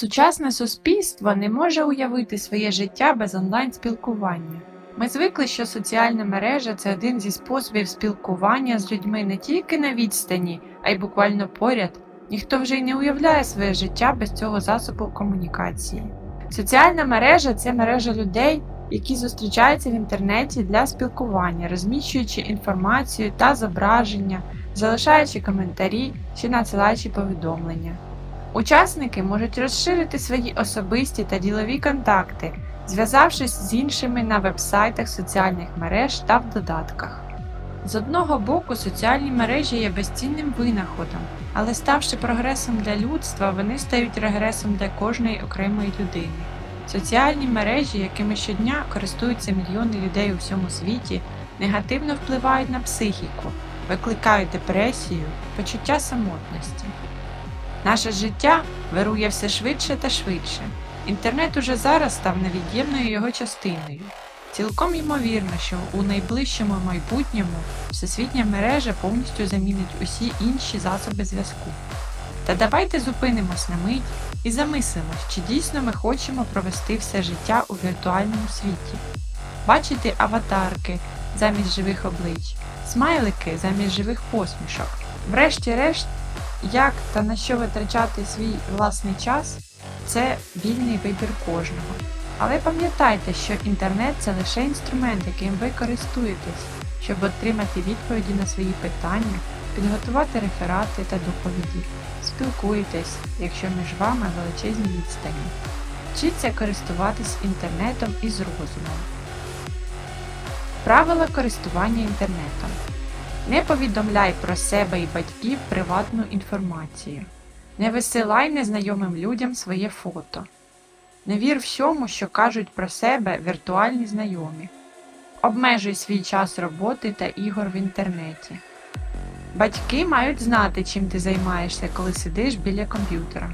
Сучасне суспільство не може уявити своє життя без онлайн-спілкування. Ми звикли, що соціальна мережа це один зі способів спілкування з людьми не тільки на відстані, а й буквально поряд. Ніхто вже й не уявляє своє життя без цього засобу комунікації. Соціальна мережа це мережа людей, які зустрічаються в інтернеті для спілкування, розміщуючи інформацію та зображення, залишаючи коментарі чи надсилаючи повідомлення. Учасники можуть розширити свої особисті та ділові контакти, зв'язавшись з іншими на вебсайтах соціальних мереж та в додатках. З одного боку, соціальні мережі є безцінним винаходом, але ставши прогресом для людства, вони стають регресом для кожної окремої людини. Соціальні мережі, якими щодня користуються мільйони людей у всьому світі, негативно впливають на психіку, викликають депресію, почуття самотності. Наше життя вирує все швидше та швидше. Інтернет уже зараз став невід'ємною його частиною. Цілком ймовірно, що у найближчому майбутньому всесвітня мережа повністю замінить усі інші засоби зв'язку. Та давайте зупинимось на мить і замислимось, чи дійсно ми хочемо провести все життя у віртуальному світі, бачити аватарки замість живих облич, смайлики замість живих посмішок. Врешті-решт, як та на що витрачати свій власний час це вільний вибір кожного. Але пам'ятайте, що інтернет це лише інструмент, яким ви користуєтесь, щоб отримати відповіді на свої питання, підготувати реферати та доповіді. Спілкуйтесь, якщо між вами величезні відстані. Вчіться користуватись інтернетом із розумом. Правила користування інтернетом. Не повідомляй про себе і батьків приватну інформацію. Не висилай незнайомим людям своє фото. Не вір всьому, що кажуть про себе віртуальні знайомі. Обмежуй свій час роботи та ігор в інтернеті. Батьки мають знати, чим ти займаєшся, коли сидиш біля комп'ютера.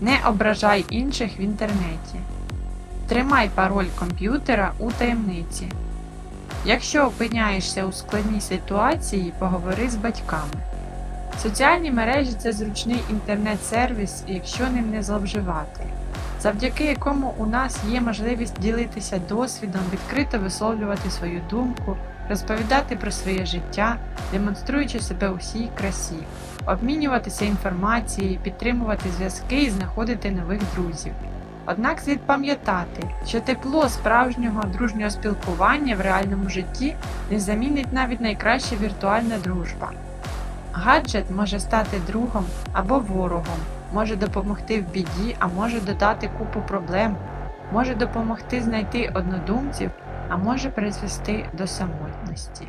Не ображай інших в інтернеті. Тримай пароль комп'ютера у таємниці. Якщо опиняєшся у складній ситуації, поговори з батьками. Соціальні мережі це зручний інтернет-сервіс, якщо ним не зловживати, завдяки якому у нас є можливість ділитися досвідом, відкрито висловлювати свою думку, розповідати про своє життя, демонструючи себе у всій красі, обмінюватися інформацією, підтримувати зв'язки і знаходити нових друзів. Однак слід пам'ятати, що тепло справжнього дружнього спілкування в реальному житті не замінить навіть найкраща віртуальна дружба. Гаджет може стати другом або ворогом, може допомогти в біді, а може додати купу проблем, може допомогти знайти однодумців, а може призвести до самотності.